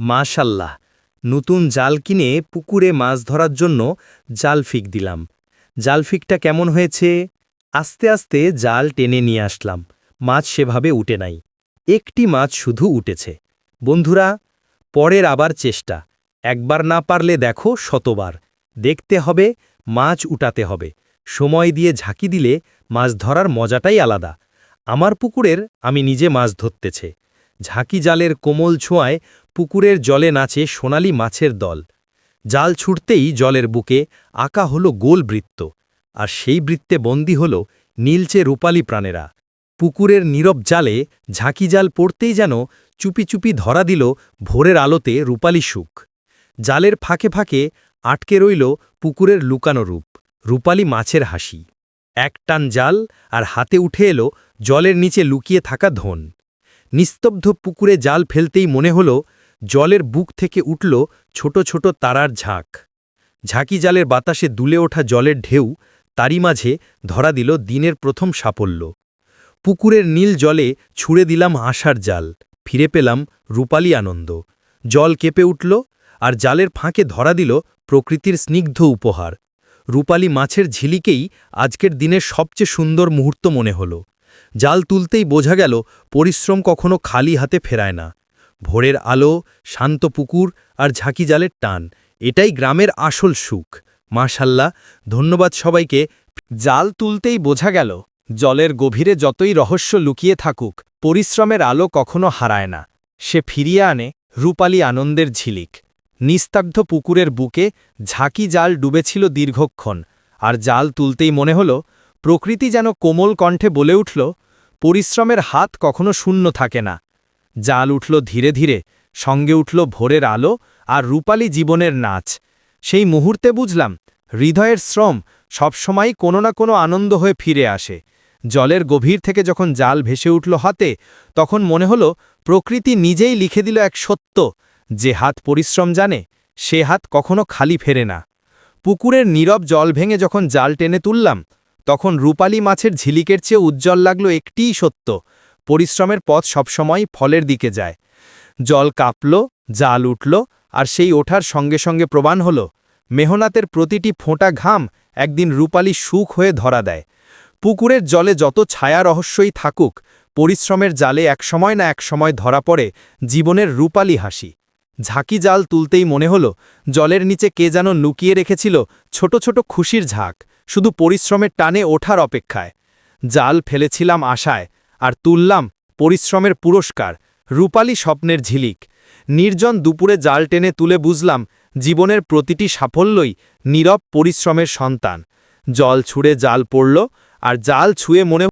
মাশাল্লাহ, নতুন জাল কিনে পুকুরে মাছ ধরার জন্য জাল ফিক দিলাম। জাল ফিকটা কেমন হয়েছে? আস্তে আস্তে জাল টেনে নিয়ে আসলাম। মাছ সেভাবে উঠে নাই। একটি মাছ শুধু উঠেছে। বন্ধুরা, পরের আবার চেষ্টা। একবার না পারলে দেখো শতবার। দেখতে হবে, মাছ উঠাতে হবে। সময় দিয়ে ঝাঁকি দিলে মাছ ধরার মজাটাই আলাদা। আমার পুকুরের আমি নিজে মাছ ধরতেছে। ঝাঁকি জালের কোমল ছোঁয়ায় পুকুরের জলে নাচে সোনালি মাছের দল। জাল ছুটতেই জলের বুকে আঁকা হল গোল বৃত্ত, আর সেই বৃত্তে বন্দী হল নীলচে রূপালী প্রাণেরা। পুকুরের নীরব জালে ঝাঁকি জাল পড়তেই যেন চুপি চুপি ধরা দিল ভোরের আলোতে রূপালী সুখ। জালের ফাঁকে ফাঁকে আটকে রইল পুকুরের লুকানো রূপ, রূপালী মাছের হাসি। এক টান জাল আর হাতে উঠে এলো জলের নিচে লুকিয়ে থাকা ধন। নিস্তব্ধ পুকুরে জাল ফেলতেই মনে হল জলের বুক থেকে উঠল ছোট ছোট তারার ঝাঁক। ঝাঁকি জালের বাতাসে দুলে ওঠা জলের ঢেউ তারই মাঝে ধরা দিল দিনের প্রথম সাফল্য। পুকুরের নীল জলে ছুঁড়ে দিলাম আশার জাল, ফিরে পেলাম রূপালী আনন্দ। জল কেঁপে উঠল আর জালের ফাঁকে ধরা দিল প্রকৃতির স্নিগ্ধ উপহার। রূপালী মাছের ঝিলিকেই আজকের দিনের সবচেয়ে সুন্দর মুহূর্ত মনে হল। জাল তুলতেই বোঝা গেল পরিশ্রম কখনো খালি হাতে ফেরায় না। ভোরের আলো, শান্ত পুকুর আর ঝাঁকি জালের টান, এটাই গ্রামের আসল সুখ। মাশাল্লাহ, ধন্যবাদ সবাইকে। জাল তুলতেই বোঝা গেল, জলের গভীরে যতই রহস্য লুকিয়ে থাকুক, পরিশ্রমের আলো কখনো হারায় না। সে ফিরিয়ে আনে রূপালী আনন্দের ঝিলিক। নিস্তব্ধ পুকুরের বুকে ঝাঁকি জাল ডুবেছিল দীর্ঘক্ষণ, আর জাল তুলতেই মনে হল, প্রকৃতি যেন কোমল কণ্ঠে বলে উঠল, পরিশ্রমের হাত কখনো শূন্য থাকে না। জাল উঠল ধীরে ধীরে, সঙ্গে উঠল ভোরের আলো আর রূপালী জীবনের নাচ। সেই মুহূর্তে বুঝলাম, হৃদয়ের শ্রম সবসময় কোনো না কোনো আনন্দ হয়ে ফিরে আসে। জলের গভীর থেকে যখন জাল ভেসে উঠল হাতে, তখন মনে হল প্রকৃতি নিজেই লিখে দিল এক সত্য, যে হাত পরিশ্রম জানে, সে হাত কখনো খালি ফেরে না। পুকুরের নীরব জল ভেঙে যখন জাল টেনে তুললাম, তখন রূপালী মাছের ঝিলিকের চেয়ে উজ্জ্বল লাগল একটিই সত্য পরিশ্রমের পথ সবসময় ফলের দিকে যায়। জল কাঁপল, জাল উঠল, আর সেই ওঠার সঙ্গে সঙ্গে প্রমাণ হল, মেহনাতের প্রতিটি ফোঁটা ঘাম একদিন রূপালী সুখ হয়ে ধরা দেয়। পুকুরের জলে যত ছায়া রহস্যই থাকুক, পরিশ্রমের জালে একসময় না একসময় ধরা পড়ে জীবনের রূপালী হাসি। ঝাঁকি জাল তুলতেই মনে হল, জলের নিচে কে যেন লুকিয়ে রেখেছিল ছোট ছোট খুশির ঝাঁক, শুধু পরিশ্রমের টানে ওঠার অপেক্ষায়। জাল ফেলেছিলাম আশায় আর তুললাম পরিশ্রমের পুরস্কার। রূপালী স্বপ্নের ঝিলিক। নির্জন দুপুরে জাল টেনে তুলে বুঝলাম, জীবনের প্রতিটি সাফল্যই নীরব পরিশ্রমের সন্তান। জল ছুঁড়ে জাল পড়ল, আর জাল ছুঁয়ে মনে